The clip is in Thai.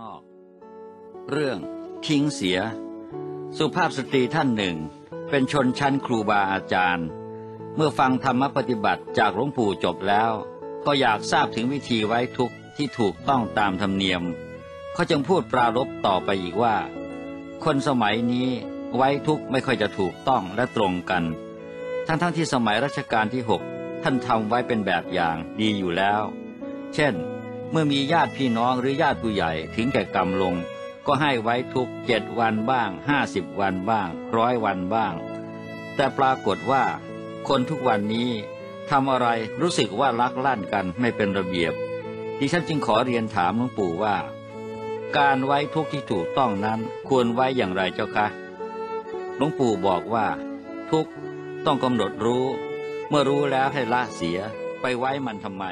นอก เรื่องทิ้งเสีย สุภาพสตรีท่านหนึ่ง เป็นชนชั้นครูบาอาจารย์ เมื่อฟังธรรมปฏิบัติจากหลวงปู่จบแล้ว ก็อยากทราบถึงวิธีไว้ทุกข์ที่ถูกต้องตามธรรมเนียม เขาจึงพูดปรารบต่อไปอีกว่า คนสมัยนี้ไว้ทุกข์ไม่ค่อยจะถูกต้องและตรงกัน ทั้งๆทที่สมัยรัชกาลที่หกท่านทำไว้เป็นแบบอย่างดีอยู่แล้ว เช่น เมื่อมีญาติพี่น้องหรือญาติผู้ใหญ่ถึงแก่กรรมลง ก็ให้ไว้ทุกเจ็ดวันบ้างห้าสิบวันบ้างร้อยวันบ้าง แต่ปรากฏว่า คนทุกวันนี้ทำอะไรรู้สึกว่าลักลั่นกันไม่เป็นระเบียบ ดิฉันจึงขอเรียนถามหลวงปู่ว่า การไว้ทุกข์ที่ถูกต้องนั้นควรไว้อย่างไรเจ้าคะหลวงปู่บอกว่า ทุกต้องกำหนดรู้ เมื่อรู้แล้วให้ละเสียไปไว้มันทำไม